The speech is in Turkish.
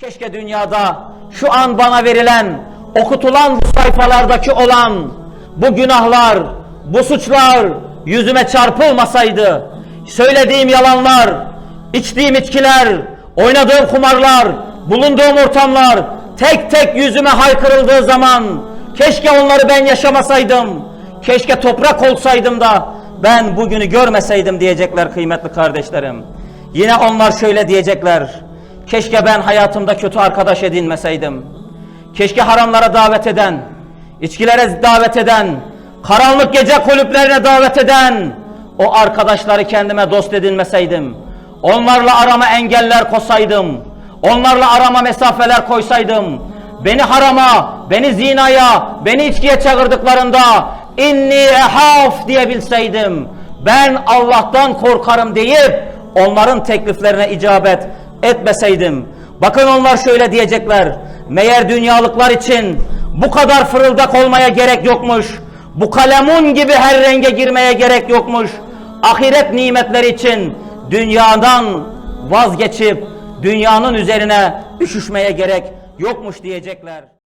Keşke dünyada şu an bana verilen, okutulan bu sayfalardaki olan bu günahlar, bu suçlar yüzüme çarpılmasaydı. Söylediğim yalanlar, içtiğim içkiler, oynadığım kumarlar, bulunduğum ortamlar tek tek yüzüme haykırıldığı zaman keşke onları ben yaşamasaydım. Keşke toprak olsaydım da ben bugünü görmeseydim diyecekler kıymetli kardeşlerim. Yine onlar şöyle diyecekler. Keşke ben hayatımda kötü arkadaş edinmeseydim. Keşke haramlara davet eden, içkilere davet eden, karanlık gece kulüplerine davet eden o arkadaşları kendime dost edinmeseydim. Onlarla arama engeller koysaydım. Onlarla arama mesafeler koysaydım. Beni harama, beni zinaya, beni içkiye çağırdıklarında inni ehaf diyebilseydim. Ben Allah'tan korkarım deyip onların tekliflerine icabet etmeseydim. Bakın onlar şöyle diyecekler. Meğer dünyalıklar için bu kadar fırıldak olmaya gerek yokmuş. Bu kalemun gibi her renge girmeye gerek yokmuş. Ahiret nimetleri için dünyadan vazgeçip dünyanın üzerine üşüşmeye gerek yokmuş diyecekler.